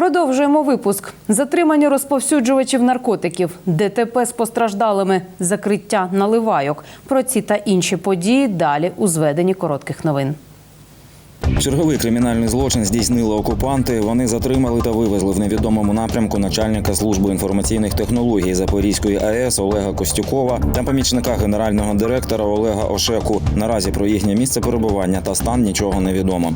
Продовжуємо випуск. Затримання розповсюджувачів наркотиків, ДТП з постраждалими, закриття наливайок. Про ці та інші події далі у зведенні коротких новин. Черговий кримінальний злочин здійснили окупанти. Вони затримали та вивезли в невідомому напрямку начальника служби інформаційних технологій Запорізької АЕС Олега Костюкова та помічника генерального директора Олега Ошеку. Наразі про їхнє місце перебування та стан нічого не відомо.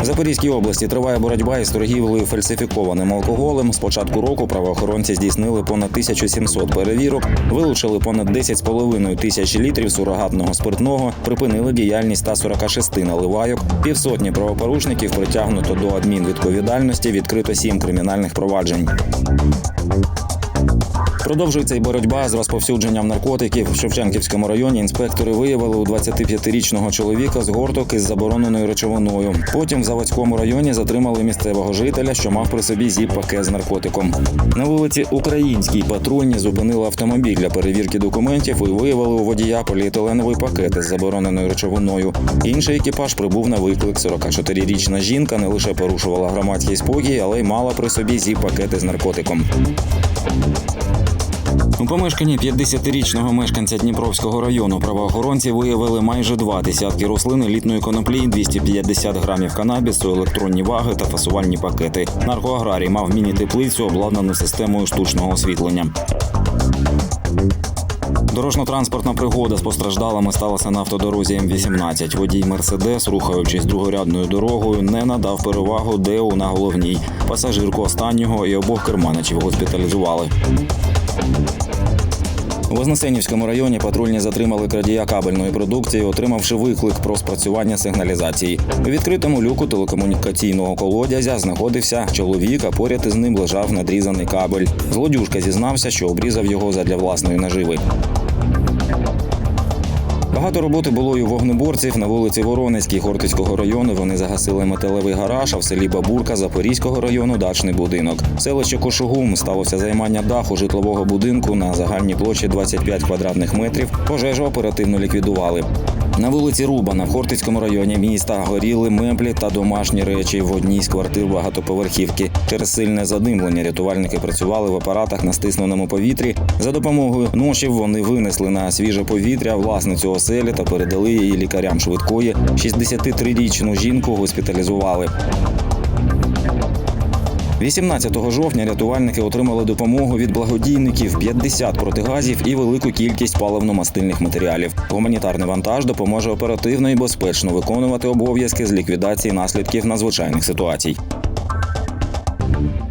В Запорізькій області триває боротьба із торгівлею фальсифікованим алкоголем. З початку року правоохоронці здійснили понад 1700 перевірок, вилучили понад 10,5 тисяч літрів сурогатного спиртного, припинили діяльність 146 наливайок. Півсотні правопорушників притягнуто до адмінвідповідальності. Відкрито сім кримінальних проваджень. Продовжується й боротьба з розповсюдженням наркотиків. В Шевченківському районі інспектори виявили у 25-річного чоловіка згорток із забороненою речовиною. Потім в Заводському районі затримали місцевого жителя, що мав при собі зіп-пакет з наркотиком. На вулиці Українській патрульні зупинили автомобіль для перевірки документів і виявили у водія поліетиленовий пакет із забороненою речовиною. Інший екіпаж прибув на виклик. 44-річна жінка не лише порушувала громадський спокій, але й мала при собі зіп-пакети з наркотиком. Помешканні 50-річного мешканця Дніпровського району правоохоронці виявили майже два десятки рослин елітної коноплі, 250 грамів канабісу, електронні ваги та фасувальні пакети. Наркоаграрій мав міні-теплицю, обладнану системою штучного освітлення. Дорожньо-транспортна пригода з постраждалими сталася на автодорозі М18. Водій Мерседес, рухаючись другорядною дорогою, не надав перевагу ДЕУ на головній. Пасажирку останнього і обох керманичів госпіталізували. У Вознесенівському районі патрульні затримали крадія кабельної продукції, отримавши виклик про спрацювання сигналізації. У відкритому люку телекомунікаційного колодязя знаходився чоловік, а поряд із ним лежав надрізаний кабель. Злодюжка зізнався, що обрізав його задля власної наживи. Багато роботи було і у вогнеборців на вулиці Воронецькій Хортицького району. Вони загасили металевий гараж, а в селі Бабурка Запорізького району дачний будинок. В селищі Кошугум сталося займання даху житлового будинку на загальній площі 25 квадратних метрів. Пожежу оперативно ліквідували. На вулиці Рубана в Хортицькому районі міста горіли меблі та домашні речі в одній з квартир багатоповерхівки. Через сильне задимлення рятувальники працювали в апаратах на стисненому повітрі. За допомогою ношів вони винесли на свіже повітря власницю оселі та передали її лікарям швидкої. 63-річну жінку госпіталізували. 18 жовтня рятувальники отримали допомогу від благодійників 50 протигазів і велику кількість паливно-мастильних матеріалів. Гуманітарний вантаж допоможе оперативно і безпечно виконувати обов'язки з ліквідації наслідків надзвичайних ситуацій.